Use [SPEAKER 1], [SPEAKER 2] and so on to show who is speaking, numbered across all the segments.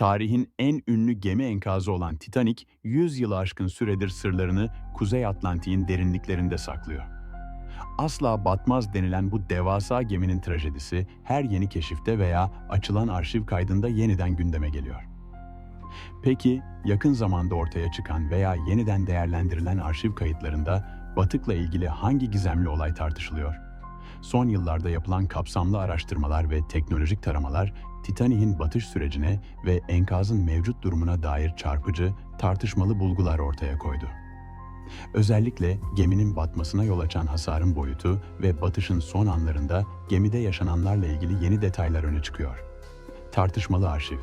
[SPEAKER 1] Tarihin en ünlü gemi enkazı olan Titanic, 100 yılı aşkın süredir sırlarını Kuzey Atlantik'in derinliklerinde saklıyor. Asla batmaz denilen bu devasa geminin trajedisi her yeni keşifte veya açılan arşiv kaydında yeniden gündeme geliyor. Peki yakın zamanda ortaya çıkan veya yeniden değerlendirilen arşiv kayıtlarında batıkla ilgili hangi gizemli olay tartışılıyor? Son yıllarda yapılan kapsamlı araştırmalar ve teknolojik taramalar Titanic'in batış sürecine ve enkazın mevcut durumuna dair çarpıcı, tartışmalı bulgular ortaya koydu. Özellikle geminin batmasına yol açan hasarın boyutu ve batışın son anlarında gemide yaşananlarla ilgili yeni detaylar öne çıkıyor. Tartışmalı arşiv,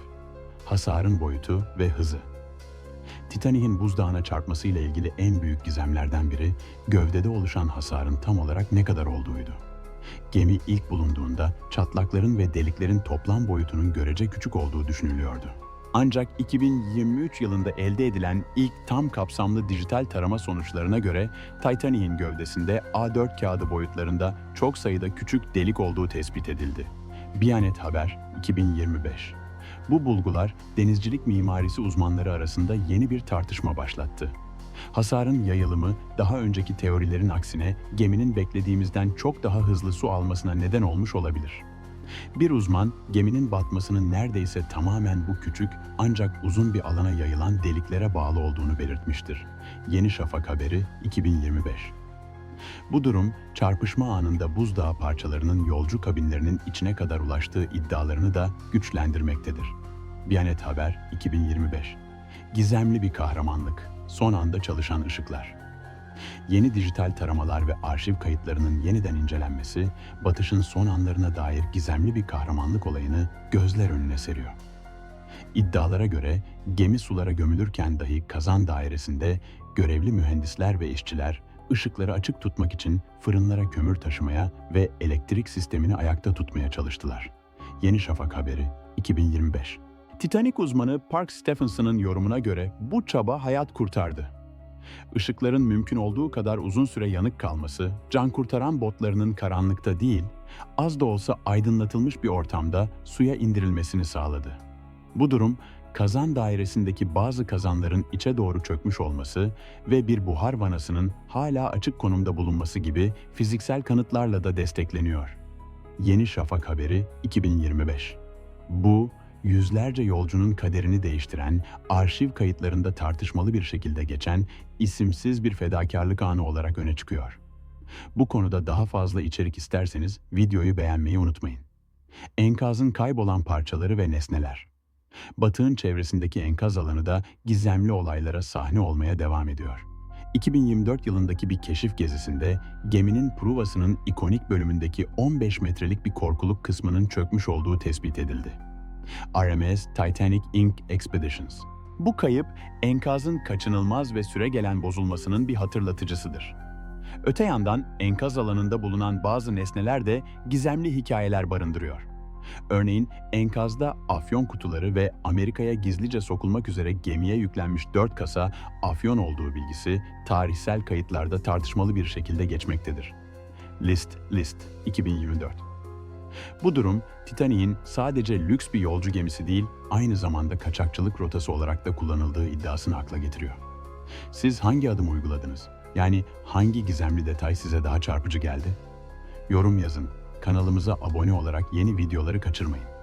[SPEAKER 1] hasarın boyutu ve hızı. Titanic'in buzdağına çarpmasıyla ilgili en büyük gizemlerden biri, gövdede oluşan hasarın tam olarak ne kadar olduğuydu. Gemi ilk bulunduğunda çatlakların ve deliklerin toplam boyutunun görece küçük olduğu düşünülüyordu. Ancak 2023 yılında elde edilen ilk tam kapsamlı dijital tarama sonuçlarına göre Titanic'in gövdesinde A4 kağıdı boyutlarında çok sayıda küçük delik olduğu tespit edildi. Biyanet Haber 2025 Bu bulgular denizcilik mimarisi uzmanları arasında yeni bir tartışma başlattı. Hasarın yayılımı daha önceki teorilerin aksine geminin beklediğimizden çok daha hızlı su almasına neden olmuş olabilir. Bir uzman geminin batmasının neredeyse tamamen bu küçük ancak uzun bir alana yayılan deliklere bağlı olduğunu belirtmiştir. Yeni Şafak haberi 2025. Bu durum çarpışma anında buzdağı parçalarının yolcu kabinlerinin içine kadar ulaştığı iddialarını da güçlendirmektedir. Biyanet Haber 2025. Gizemli bir kahramanlık, son anda çalışan ışıklar. Yeni dijital taramalar ve arşiv kayıtlarının yeniden incelenmesi, batışın son anlarına dair gizemli bir kahramanlık olayını gözler önüne seriyor. İddialara göre gemi sulara gömülürken dahi kazan dairesinde görevli mühendisler ve işçiler ışıkları açık tutmak için fırınlara kömür taşımaya ve elektrik sistemini ayakta tutmaya çalıştılar. Yeni Şafak haberi 2025 Titanic uzmanı Park Stephenson'ın yorumuna göre bu çaba hayat kurtardı. Işıkların mümkün olduğu kadar uzun süre yanık kalması, can kurtaran botlarının karanlıkta değil, az da olsa aydınlatılmış bir ortamda suya indirilmesini sağladı. Bu durum, kazan dairesindeki bazı kazanların içe doğru çökmüş olması ve bir buhar vanasının hala açık konumda bulunması gibi fiziksel kanıtlarla da destekleniyor. Yeni Şafak haberi 2025 Bu, yüzlerce yolcunun kaderini değiştiren, arşiv kayıtlarında tartışmalı bir şekilde geçen isimsiz bir fedakarlık anı olarak öne çıkıyor. Bu konuda daha fazla içerik isterseniz videoyu beğenmeyi unutmayın. Enkazın kaybolan parçaları ve nesneler. Batığın çevresindeki enkaz alanı da gizemli olaylara sahne olmaya devam ediyor. 2024 yılındaki bir keşif gezisinde geminin pruvasının ikonik bölümündeki 15 metrelik bir korkuluk kısmının çökmüş olduğu tespit edildi. RMS Titanic Inc. Expeditions. Bu kayıp enkazın kaçınılmaz ve süregelen bozulmasının bir hatırlatıcısıdır. Öte yandan enkaz alanında bulunan bazı nesneler de gizemli hikayeler barındırıyor. Örneğin enkazda afyon kutuları ve Amerika'ya gizlice sokulmak üzere gemiye yüklenmiş 4 kasa afyon olduğu bilgisi tarihsel kayıtlarda tartışmalı bir şekilde geçmektedir. List List 2024 bu durum Titanic'in sadece lüks bir yolcu gemisi değil, aynı zamanda kaçakçılık rotası olarak da kullanıldığı iddiasını akla getiriyor. Siz hangi adım uyguladınız? Yani hangi gizemli detay size daha çarpıcı geldi? Yorum yazın. Kanalımıza abone olarak yeni videoları kaçırmayın.